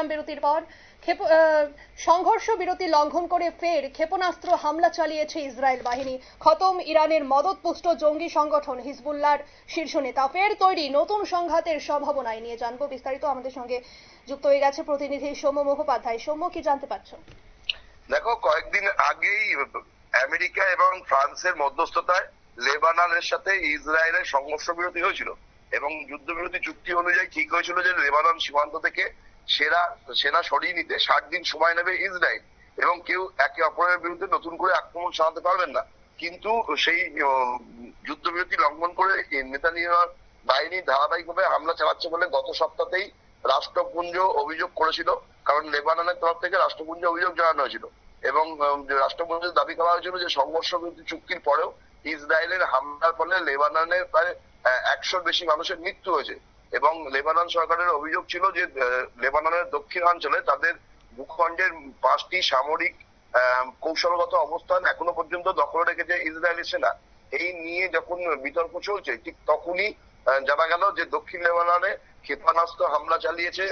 ফিরলাম বিরতির পর সংঘর্ষ বিরতি লঙ্ঘন করে ফের ক্ষেপণাস্ত্র হামলা চালিয়েছে ইসরায়েল বাহিনী। খতম ইরানের মদতপুষ্ট জঙ্গি সংগঠন হিজবুল্লাহর শীর্ষ নেতা। ফের তৈরি নতুন সংঘাতের সম্ভাবনায় নিয়ে জানব বিস্তারিত আমাদের সঙ্গে যুক্ত হয়ে গেছে প্রতিনিধি সৌম্য মুখোপাধ্যায়। সৌম্য, কি জানতে পারছ? দেখো, কয়েকদিন আগেই আমেরিকা এবং ফ্রান্সের মধ্যস্থতায় লেবাননের সাথে ইসরায়েলের সংঘর্ষ বিরতি হয়েছিল এবং যুদ্ধবিরতি চুক্তি অনুযায়ী ঠিক হয়েছিল যে লেবানন সীমান্ত থেকে সেরা সেনা সরিয়ে নিতে ষাট দিন সময় নেবে ইসরায়েল এবং কেউ একে অপরের বিরুদ্ধে নতুন করে আক্রমণ চালাতে পারবেন না। কিন্তু সেই যুদ্ধবিরতি লঙ্ঘন করে নেতানিয়ার বাহিনী ধারাবাহিকভাবে হামলা চালাচ্ছে বলে গত সপ্তাহতেই রাষ্ট্রপুঞ্জ অভিযোগ করেছিল, কারণ লেবাননের তরফ থেকে রাষ্ট্রপুঞ্জ অভিযোগ জানানো হয়েছিল এবং রাষ্ট্রপুঞ্জের দাবি করা হয়েছিল যে সংঘর্ষ বিরতি চুক্তির পরেও ইসরায়েলের হামলার ফলে লেবাননের প্রায় একশোর বেশি মানুষের মৃত্যু হয়েছে। এবং লেবানন সরকারের অভিযোগ ছিল যে লেবাননের দক্ষিণাঞ্চলে তাদের ভূখণ্ডের পাঁচটি সামরিক কৌশলগত অবস্থান এখনও পর্যন্ত দখল রেখেছে ইসরায়েলি সেনা। এই নিয়ে যখন বিতর্ক চলছে, ঠিক তখনই জানা গেল যে দক্ষিণ লেবাননে ক্ষেপণাস্ত্র হামলা চালিয়েছে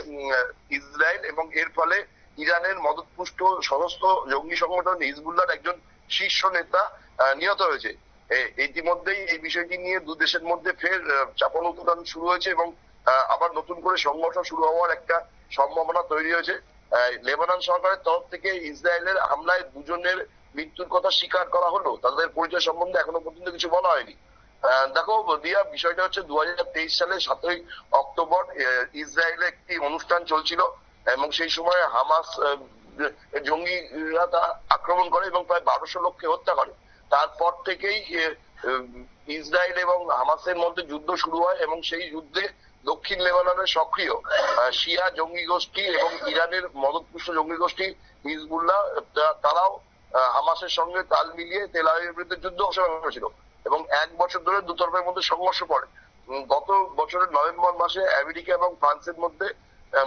ইসরায়েল এবং এর ফলে ইরানের মদতপুষ্ট সশস্ত্র জঙ্গি সংগঠন হিজবুল্লাহর একজন শীর্ষ নেতা নিহত হয়েছে। ইতিমধ্যেই এই বিষয়টি নিয়ে দু দেশের মধ্যে ফের আহ, চাপান উত্তোলন শুরু হয়েছে এবং আবার নতুন করে সংঘর্ষ শুরু হওয়ার একটা সম্ভাবনা তৈরি হয়েছে। লেবানন সরকারের তরফ থেকে ইসরায়েলের হামলায় দুজনের মৃত্যুর কথা স্বীকার করা হলো। তাদের পরিচয় সম্বন্ধে এখনও পর্যন্ত কিছু বলা হয়নি। দেখো দিয়া বিষয়টা হচ্ছে দু সালের সাতই অক্টোবর ইসরায়েলে একটি অনুষ্ঠান চলছিল এবং সেই সময় হামাস জঙ্গিরা তা আক্রমণ করে এবং প্রায় বারোশো লোককে হত্যা করে। তারপর থেকেই ইসরায়েল এবং হামাসের মধ্যে যুদ্ধ শুরু হয় এবং সেই যুদ্ধে দক্ষিণ লেবাননের সক্রিয়। শিয়া জঙ্গি গোষ্ঠী এবং ইরানের মদতপুষ্ট জঙ্গি গোষ্ঠী হিজবুল্লাহ তারাও হামাসের সঙ্গে তাল মিলিয়ে তেল বিরুদ্ধে যুদ্ধ ঘোষণা করেছিল এবং এক বছর ধরে দুতরফের মধ্যে সংঘর্ষ পড়ে। গত বছরের নভেম্বর মাসে আমেরিকা এবং ফ্রান্সের মধ্যে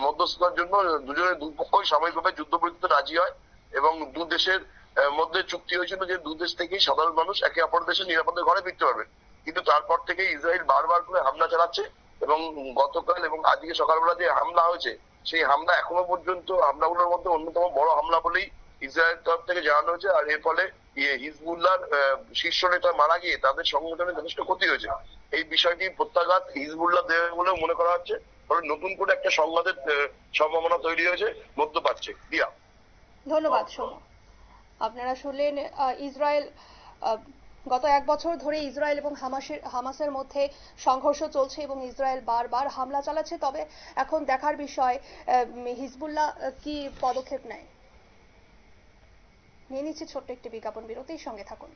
মধ্যস্থতার জন্য দুজনের দুপক্ষই সাময়িকভাবে যুদ্ধবিরতিতে রাজি হয় এবং দু দেশের মধ্যে চুক্তি হয়েছিল যে দু দেশ থেকেই সাধারণ মানুষ একে অপর দেশে নিরাপদে ঘরে ফিরতে পারবে। কিন্তু তারপর থেকে ইসরায়েল বারবার করে হামলা চালাচ্ছে এবং গতকাল এবং আজকে সকালবেলা যে হামলা হয়েছে সেই হামলা এখনও পর্যন্ত হামলাগুলোর মধ্যে অন্যতম বড় হামলা বলেই ইসরায়েল তরফ থেকে জানানো হয়েছে। আর এর ফলে ইয়ে হিজবুল্লাহর আহ, শীর্ষ নেতা মারা গিয়ে তাদের সংগঠনে যথেষ্ট ক্ষতি হয়েছে। এই বিষয়টি প্রত্যাঘাত হিজবুল্লাহ দেবে বলেও মনে করা হচ্ছে। ফলে নতুন করে একটা সংঘাতের সম্ভাবনা তৈরি হয়েছে মধ্যপ্রাচ্যে। দিয়া। ধন্যবাদ সৌম্য আপনারা শুনলেন ইসরায়েল গত এক বছর ধরে ইসরায়েল এবং হামাসের হামাসের মধ্যে সংঘর্ষ চলছে এবং ইসরায়েল বারবার হামলা চালাচ্ছে। তবে এখন দেখার বিষয় হিজবুল্লাহ কি পদক্ষেপ নেয়? নিয়ে নিচ্ছে ছোট্ট একটি বিজ্ঞাপন বিরতির সঙ্গে থাকুন।